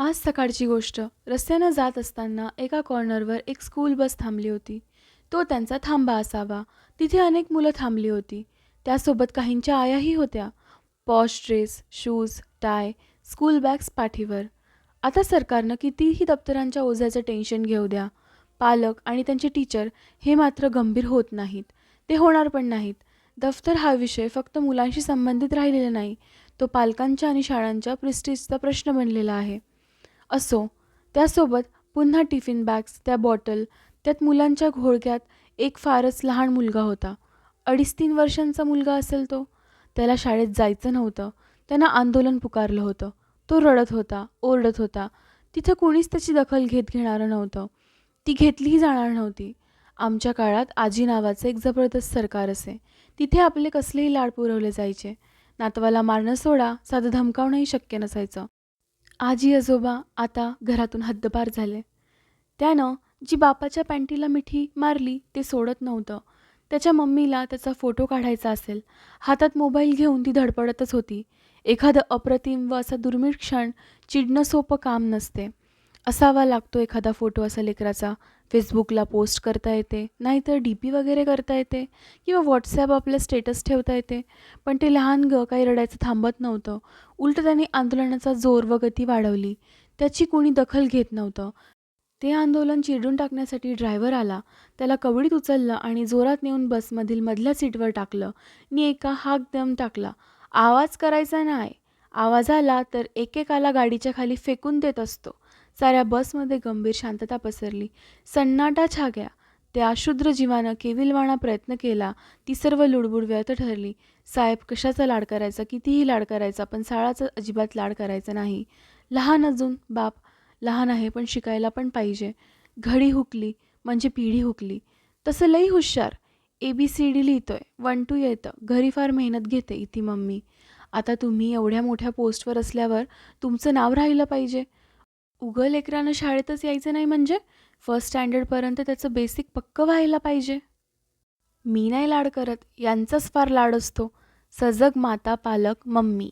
आज सकाळची गोष्ट. रस्त्यानं जात असताना एका कॉर्नरवर एक स्कूल बस थांबली होती. तो त्यांचा थांबा असावा. तिथे अनेक मुलं थांबली होती. त्यासोबत काहींच्या आयाही होत्या. Posh dress shoes tie school bags पाठीवर. आता सरकारनं कितीही दप्तरांच्या ओझ्याचं टेन्शन घेऊ द्या. पालक आणि त्यांचे टीचर हे मात्र गंभीर होत नाहीत. ते होणार पण नाहीत. दफ्तर हा विषय फक्त मुलांशी संबंधित राहिलेला नाही. तो पालकांच्या आणि शाळांच्या प्रिस्टिजचा प्रश्न बनलेला आहे. असो त्यासोबत पुन्हा टिफिन बॅग्स त्या बॉटल त्यात मुलांच्या घोळक्यात एक फारच लहान मुलगा होता. अडीच तीन वर्षांचा मुलगा असेल तो. त्याला शाळेत जायचं नव्हतं. त्यानं आंदोलन पुकारलं होतं. तो रडत होता ओरडत होता. तिथं कोणीच त्याची दखल घेत घेणारं नव्हतं. ती घेतलीही जाणार नव्हती. आमच्या काळात आजी नावाचं एक जबरदस्त सरकार असे. तिथे आपले कसलेही लाड पुरवले जायचे. नातवाला मारणं सोडा साधं धमकावणंही शक्य नसायचं. आजी आजोबा आता घरातून हद्दपार झाले. त्यानं जी बापाच्या पॅन्टीला मिठी मारली ते सोडत नव्हतं. त्याच्या मम्मीला त्याचा फोटो काढायचा असेल. हातात मोबाईल घेऊन ती धडपडतच होती. एखादं अप्रतिम व असा दुर्मिळ क्षण चिडणं सोपं काम नसते. असावा लागतो एखादा फोटो असा लेकराचा. फेसबुकला पोस्ट करता येते नाहीतर डी पी वगैरे करता येते किंवा व्हॉट्सॲप आपलं स्टेटस ठेवता येते. पण ते लहान ग काही रडायचं थांबत नव्हतं. उलट त्याने आंदोलनाचा जोर व गती वाढवली. त्याची कोणी दखल घेत नव्हतं. ते आंदोलन चिरडून टाकण्यासाठी ड्रायव्हर आला. त्याला कवडीत उचललं आणि जोरात नेऊन बसमधील मधल्या सीटवर टाकलं. नि एका हाक दम टाकला. आवाज करायचा नाही आवाज आला तर एकेकाला गाडीच्या खाली फेकून देत असतो. साऱ्या बसमध्ये गंभीर शांतता पसरली. सन्नाटा छाग्या. त्या क्षुद्र जीवानं केविलवाणा प्रयत्न केला ती सर्व लुडबुड व्यर्थ ठरली. साहेब कशाचा लाड करायचा? कितीही लाड करायचा पण साळाचा अजिबात लाड करायचा नाही. लहान अजून बाप. लहान आहे पण शिकायला पण पाहिजे. घडी हुकली म्हणजे पिढी हुकली. तसं लई हुशार. ए बी सी डी लिहितोय. वन टू येतं. घरी फार मेहनत घेते इथे मम्मी. आता तुम्ही एवढ्या मोठ्या पोस्टवर असल्यावर तुमचं नाव राहिलं पाहिजे. उगं लेकरानं शाळेतच यायचं नाही म्हणजे? फर्स्ट स्टँडर्डपर्यंत त्याचं बेसिक पक्कं व्हायला पाहिजे. मी नाही लाड करत यांचाच फार लाड असतो. सजग माता पालक मम्मी.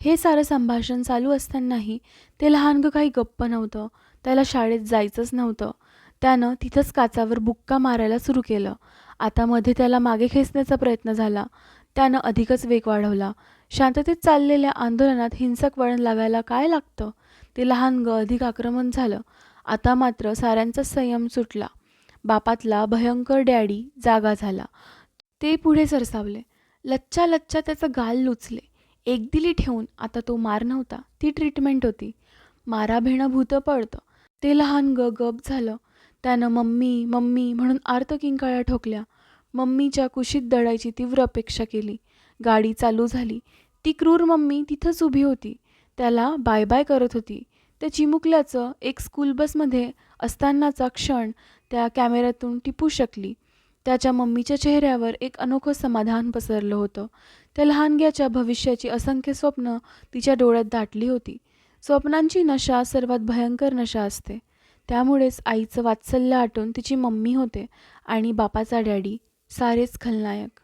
हे सारं संभाषण चालू असतानाही ते लहान काही गप्प नव्हतं. त्याला शाळेत जायचंच नव्हतं. त्यानं तिथंच काचावर बुक्का मारायला सुरू केलं. आता मध्ये त्याला मागे खेचण्याचा प्रयत्न झाला. त्यानं अधिकच वेग वाढवला. शांततेत चाललेल्या आंदोलनात हिंसक वळण लागायला काय लागतं? ते लहान ग अधिक आक्रमण झालं. आता मात्र साऱ्यांचा संयम सुटला. बापातला भयंकर डॅडी जागा झाला. ते पुढे सरसावले. लच्चा लच्चा त्याचं गाल लुचले. एक दिली ठेवून आता तो मार नव्हता. ती ट्रीटमेंट होती. मारा भेणं भूतं पडतं. ते लहान ग गप झालं. त्यानं मम्मी मम्मी म्हणून आर्त किंकाळ्या ठोकल्या. मम्मीच्या कुशीत दडायची तीव्र अपेक्षा केली. गाडी चालू झाली. ती क्रूर मम्मी तिथंच उभी होती. त्याला बाय बाय करत होती. त्या चिमुकल्याचं एक स्कूल बसमध्ये असतानाचा क्षण त्या कॅमेऱ्यातून टिपू शकली. त्याच्या मम्मीच्या चेहऱ्यावर एक अनोखं समाधान पसरलं होतं. त्या लहानग्याच्या भविष्याची असंख्य स्वप्न तिच्या डोळ्यात दाटली होती. स्वप्नांची नशा सर्वात भयंकर नशा असते. त्यामुळेच आईचं वात्सल्य आटून तिची मम्मी होते आणि बापाचा डॅडी सारेच खलनायक.